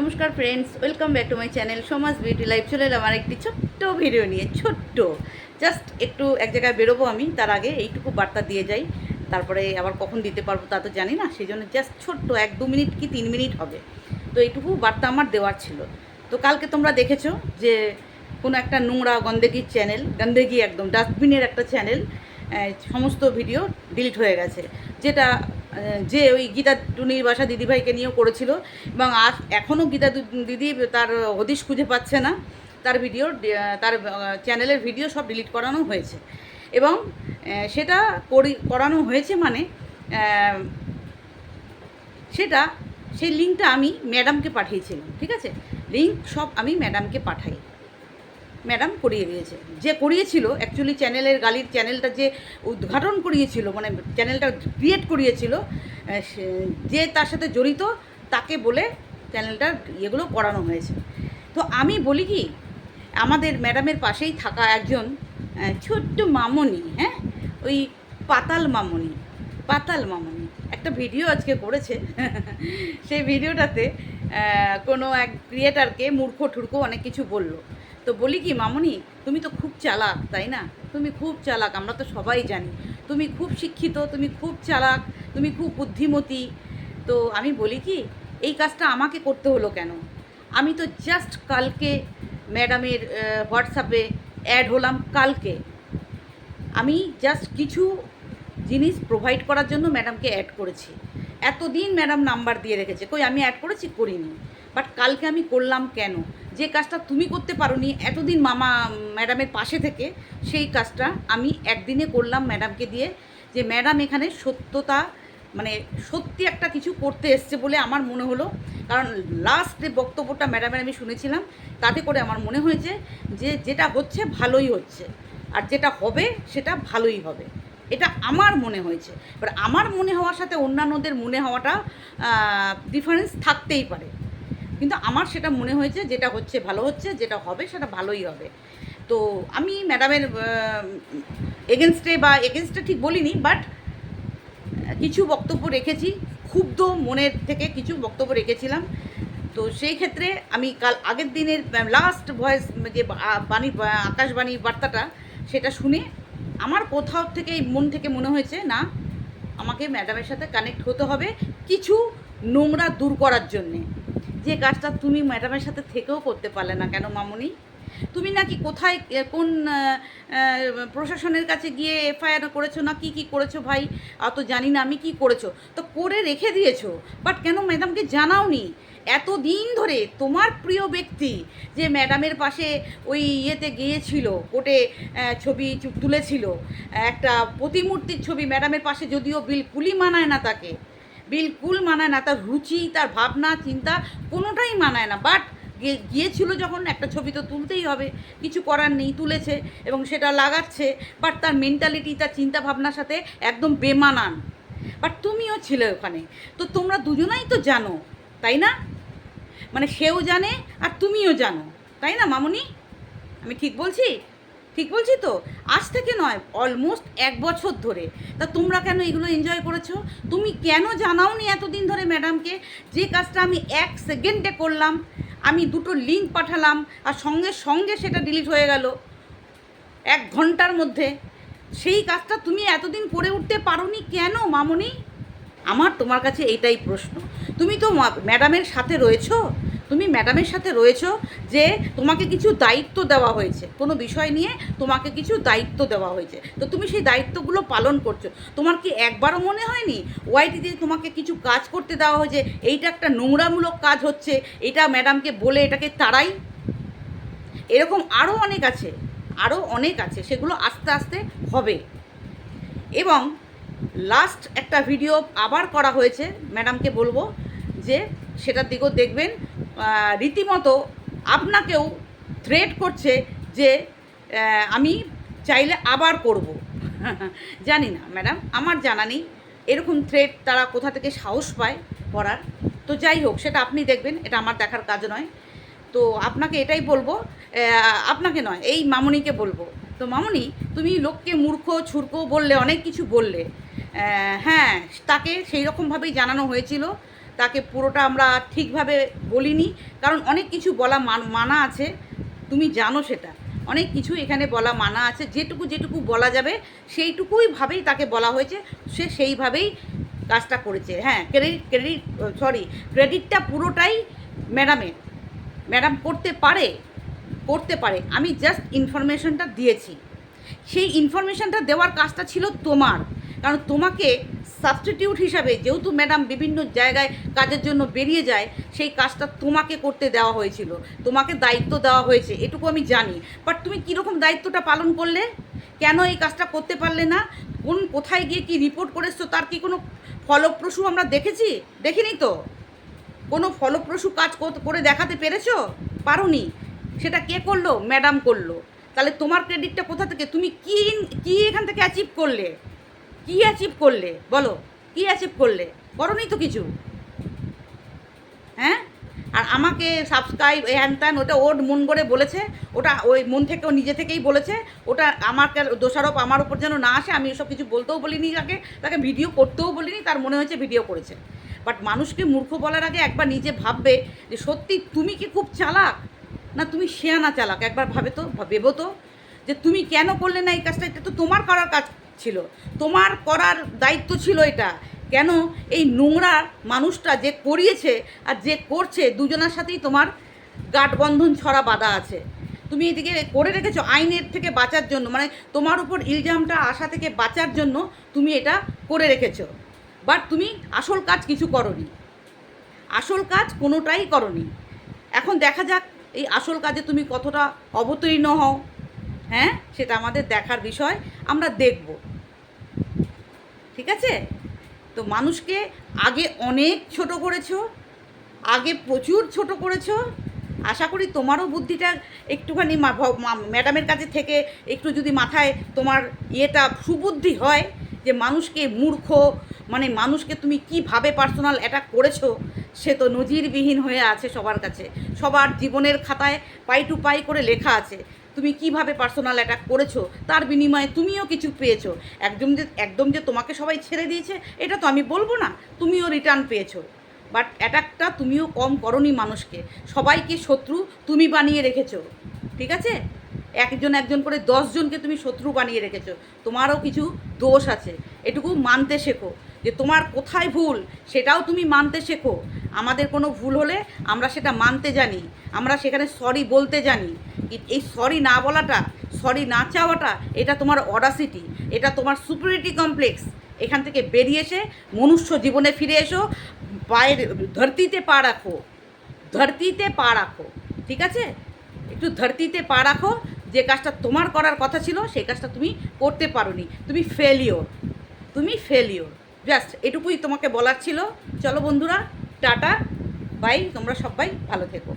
নমস্কার friends welcome back to my channel Samaj beauty life চলে আমার একটি ছোট্ট ভিডিও নিয়ে, ছোট্ট। জাস্ট একটু এক জায়গায় বেরোবো আমি, তার আগে এইটুকু বার্তা দিয়ে যাই। তারপরে আবার কখন দিতে পারব তা তো জানি না সেই জন্য জাস্ট ছোট্ট এক দু মিনিট কি তিন মিনিট হবে। তো এইটুকু বার্তা আমার দেওয়ার ছিল। তো কালকে তোমরা দেখেছ যে কোনো একটা নোংরা গন্দেগির চ্যানেল গন্দেগি একদম ডাস্টবিনের একটা চ্যানেল সমস্ত ভিডিও ডিলিট হয়ে গেছে। যেটা যে ওই গীতা টুনির বাসা দিদিভাইকে নিয়েও করেছিল এবং আর এখনও গীতা দিদি তার হদিশ খুঁজে পাচ্ছে না। তার ভিডিও তার চ্যানেলের ভিডিও সব ডিলিট করানো হয়েছে। এবং সেটা করি, করানো হয়েছে মানে সেটা, সেই লিঙ্কটা আমি ম্যাডামকে পাঠিয়েছিলাম, ঠিক আছে? লিঙ্ক সব আমি ম্যাডামকে পাঠাই। ম্যাডাম করিয়ে দিয়েছে। যে করিয়েছিল অ্যাকচুয়ালি চ্যানেলের গালির চ্যানেলটা যে উদ্ঘাটন করিয়েছিল মানে চ্যানেলটা ক্রিয়েট করিয়েছিল যে তার সাথে জড়িত, তাকে বলে চ্যানেলটা ইয়েগুলো করানো হয়েছে। তো আমি বলি কি, আমাদের ম্যাডামের পাশেই থাকা একজন ছোট্ট মামনি হ্যাঁ? ওই পাতাল মামনি পাতাল মামনি। একটা ভিডিও আজকে করেছে, সেই ভিডিওটাতে কোনো এক ক্রিয়েটারকে মূর্খ, ঠুরকো অনেক কিছু বলল। তো বলি কি, মামনি, তুমি তো খুব চালাক, তাই না? তুমি খুব চালাক, আমরা তো সবাই জানি। তুমি খুব শিক্ষিত, তুমি খুব চালাক, তুমি খুব বুদ্ধিমতী। তো আমি বলি কি, এই কাজটা আমাকে করতে হলো কেন? আমি তো জাস্ট কালকে ম্যাডামের হোয়াটসঅ্যাপে অ্যাড হলাম কালকে। আমি জাস্ট কিছু জিনিস প্রোভাইড করার জন্য ম্যাডামকে অ্যাড করেছি। এতদিন ম্যাডাম নাম্বার দিয়ে রেখেছে। কই, আমি অ্যাড করেছি? করিনি। বাট কালকে আমি করলাম কেন? যে কাজটা তুমি করতে পারোনি, এতদিন মামা ম্যাডামের পাশে থেকে, সেই কাজটা আমি একদিনে করলাম ম্যাডামকে দিয়ে, যে ম্যাডাম এখানে সত্যতা মানে সত্যি একটা কিছু করতে এসছে বলে আমার মনে হলো। কারণ লাস্ট যে বক্তব্যটা ম্যাডামের আমি শুনেছিলাম, তাতে করে আমার মনে হয়েছে যে যেটা হচ্ছে ভালোই হচ্ছে। আর যেটা হবে, সেটা ভালোই হবে। এটা আমার মনে হয়েছে। এবার আমার মনে হওয়ার সাথে অন্যান্যদের মনে হওয়াটা ডিফারেন্স থাকতেই পারে। কিন্তু আমার সেটা মনে হয়েছে যেটা হচ্ছে ভালো হচ্ছে, যেটা হবে সেটা ভালোই হবে। তো আমি ম্যাডামের এগেনস্টে বা এগেনস্টে ঠিক বলিনি বাট কিছু বক্তব্য রেখেছি, ক্ষুব্ধ মনের থেকে কিছু বক্তব্য রেখেছিলাম। তো সেই ক্ষেত্রে আমি কাল আগের দিনের লাস্ট ভয়েস যে বাণী, আকাশবাণীর বার্তাটা, সেটা শুনে আমার কোথাও থেকে মন থেকে মনে হয়েছে, না, আমাকে ম্যাডামের সাথে কানেক্ট হতে হবে কিছু নোংরা দূর করার জন্যে। যে কাজটা তুমি ম্যাডামের সাথে থেকেও করতে পারলে না কেন, মামুনি? তুমি নাকি কোথায় কোন প্রশাসনের কাছে গিয়ে এফআইআর করেছ, না কি কি করেছ ভাই? অত জানি না আমি কি করেছ। তো করে রেখে দিয়েছ বাট কেন ম্যাডামকে জানাওনি? এত দিন ধরে তোমার প্রিয় ব্যক্তি যে ম্যাডামের পাশে ওই ইয়েতে গিয়েছিল, কোর্টে ছবি তুলেছিল, একটা প্রতিমূর্তির ছবি ম্যাডামের পাশে যদিও বিলকুলই মানায় না তাকে, বিলকুল মানায় না, তার রুচি, তার ভাবনা, চিন্তা কোনোটাই মানায় না। বাট গিয়েছিল যখন, একটা ছবি তো তুলতেই হবে, কিছু করার নেই, তুলেছে এবং সেটা লাগাচ্ছে, বাট তার মেন্টালিটি তার চিন্তা ভাবনার সাথে একদম বেমানান। বাট তুমিও ছিলে ওখানে, তো তোমরা দুজনাই তো জানো, তাই না? মানে সেও জানে আর তুমিও জানো। তাই না, মামুনি? আমি ঠিক বলছি? ঠিক বলছি তো? আজ থেকে নয় অলমোস্ট এক বছর ধরে। তা তোমরা কেন এগুলো এনজয় করেছ? তুমি কেন জানাওনি এতদিন ধরে ম্যাডামকে যে কাজটা আমি এক সেকেন্ডে করলাম? আমি দুটো লিঙ্ক পাঠালাম আর সঙ্গে সঙ্গে সেটা ডিলিট হয়ে গেল। এক ঘণ্টার মধ্যে। সেই কাজটা তুমি এতদিন করে উঠতে পারোনি কেন, মামনি? আমার তোমার কাছে এইটাই প্রশ্ন। তুমি তো ম্যাডামের সাথে রয়েছো? তুমি ম্যাডামের সাথে রয়েছো যে তোমাকে কিছু দায়িত্ব দেওয়া হয়েছে। কোনো বিষয় নিয়ে তোমাকে কিছু দায়িত্ব দেওয়া হয়েছে। তো তুমি সেই দায়িত্বগুলো পালন করছ। তোমার কি একবারও মনে হয়নি? ওয়াইটিতে তোমাকে কিছু কাজ করতে দেওয়া হয়েছে। এইটা একটা নোংরামূলক কাজ হচ্ছে। এটা ম্যাডামকে বলে এটাকে তাড়াই। এরকম আরও অনেক আছে। আরও অনেক আছে। সেগুলো আস্তে আস্তে হবে। এবং লাস্ট একটা ভিডিও আবার করা হয়েছে ম্যাডামকে বলব যে সেটার দিকেও দেখবেন। রীতিমতো আপনাকেও থ্রেট করছে যে আমি চাইলে আবার করব। জানি না ম্যাডাম আমার জানা নেই। এরকম থ্রেট তারা কোথা থেকে সাহস পায় করার? তো যাই হোক, সেটা আপনি দেখবেন, এটা আমার দেখার কাজ নয়। তো আপনাকে এটাই বলব আপনাকে নয়, এই মামুনিকে বলব তো মামনি, তুমি লোককে মূর্খ, ছুরকো বললে, অনেক কিছু বললে। হ্যাঁ তাকে সেই রকমভাবেই জানানো হয়েছিল। তাকে পুরোটা আমরা ঠিকভাবে বলিনি। কারণ অনেক কিছু বলা মান- আছে। তুমি জানো সেটা। অনেক কিছু এখানে বলা মানা আছে। যেটুকু যেটুকু বলা যাবে, সেইটুকুই ভাবেই তাকে বলা হয়েছে। সে সেইভাবেই কাজটা করেছে। হ্যাঁ ক্রেডিট ক্রেডিট সরি, ক্রেডিটটা পুরোটাই ম্যাডামের। ম্যাডাম করতে পারে করতে পারে। আমি জাস্ট ইনফরমেশনটা দিয়েছি। সেই ইনফরমেশনটা দেওয়ার কাজটা ছিল তোমার। কারণ তোমাকে সাবস্টিটিউট হিসাবে যেহেতু ম্যাডাম বিভিন্ন জায়গায় কাজের জন্য বেরিয়ে যায়, সেই কাজটা তোমাকে করতে দেওয়া হয়েছিল। তোমাকে দায়িত্ব দেওয়া হয়েছে, এটুকু আমি জানি। বাট তুমি কীরকম দায়িত্বটা পালন করলে? কেন এই কাজটা করতে পারলে না? কোন, কোথায় গিয়ে কি রিপোর্ট করেছ তার কি কোনো ফলপ্রসূ আমরা দেখেছি? দেখিনি তো? কোনো ফলপ্রসূ কাজ কর- দেখাতে পেরেছ? পারোনি। সেটা কে করল? ম্যাডাম করল। তাহলে তোমার ক্রেডিটটা কোথা থেকে? তুমি কি কি এখান থেকে অ্যাচিভ করলে? কি অ্যাচিভ করলে? বলো, কি অ্যাচিভ করলে? করনি তো কিছু? হ্যাঁ? আর আমাকে সাবস্ক্রাইব হ্যান ত্যান ওটা ওর মন করে বলেছে, ওটা ওই মন থেকে, ও নিজে থেকেই বলেছে, ওটা আমাকে দোষারোপ আমার উপর যেন না আসে, আমি ওসব কিছু বলতেও বলিনি তাকে তাকে ভিডিও করতেও বলিনি, তার মনে হয়েছে ভিডিও করেছে। বাট মানুষকে মূর্খ বলার আগে একবার নিজে ভাববে যে সত্যি তুমি কি খুব চালাক? না তুমি শেয়ানা চালাক, একবার ভাবে তো, ভেবো তো যে তুমি কেন করলে না এই কাজটা? এটা তো তোমার করার কাজ ছিল, তোমার করার দায়িত্ব ছিল এটা। কেন এই নোংরা মানুষটা যে করিয়েছে আর যে করছে, দুজনের সাথেই তোমার গাঠবন্ধন ছড়া বাঁধা আছে। তুমি এদিকে করে রেখেছো আইনের থেকে বাঁচার জন্য মানে তোমার উপর ইলজামটা আসা থেকে বাঁচার জন্য তুমি এটা করে রেখেছো। বাট তুমি আসল কাজ কিছু করনি। আসল কাজ কোনোটাই করনি। এখন দেখা যাক এই আসল কাজে তুমি কতটা অবতীর্ণ হও হ্যাঁ? সেটা আমাদের দেখার বিষয়। আমরা দেখব। ঠিক আছে? তো মানুষকে আগে অনেক ছোট করেছ, আগে প্রচুর ছোট করেছ। আশা করি তোমারও বুদ্ধিটা একটুখানি ম্যাডামের কাছে থেকে একটু যদি মাথায় তোমার ইয়েটা সুবুদ্ধি হয় যে মানুষকে মূর্খ মানে মানুষকে তুমি কীভাবে পার্সোনাল অ্যাটাক করেছ সে তো নজিরবিহীন হয়ে আছে সবার কাছে। সবার জীবনের খাতায় পাই টু পাই করে লেখা আছে। তুমি কীভাবে পার্সোনাল অ্যাটাক করেছ? তার বিনিময়ে তুমিও কিছু পেয়েছ। একদম যে একদম যে তোমাকে সবাই ছেড়ে দিয়েছে, এটা তো আমি বলব না, তুমিও রিটার্ন পেয়েছ। বাট অ্যাটাকটা তুমিও কম করনি মানুষকে। সবাইকে শত্রু তুমি বানিয়ে রেখেছো। ঠিক আছে? একজন একজন করে দশজনকে তুমি শত্রু বানিয়ে রেখেছো। তোমারও কিছু দোষ আছে। এটুকু মানতে শেখো। যে তোমার কোথায় ভুল সেটাও তুমি মানতে শেখো। আমাদের কোনো ভুল হলে আমরা সেটা মানতে জানি, আমরা সেখানে সরি বলতে জানি। এই সরি না বলাটা সরি না চাওয়াটা, এটা তোমার অডাসিটি এটা তোমার সুপিরিটি কমপ্লেক্স এখান থেকে বেরিয়ে এসে মনুষ্য জীবনে ফিরে এসো, পায়ের ধরতিতে পা রাখো, ধরতিতে পা রাখো, ঠিক আছে? একটু ধরতিতে পা রাখো, যে কাজটা তোমার করার কথা ছিল, সেই কাজটা তুমি করতে পারোনি। তুমি ফেলিওর তুমি ফেলিওর জাস্ট এটুকুই তোমাকে বলার ছিল। চলো বন্ধুরা টাটা বাই তোমরা সবাই ভালো থেকো।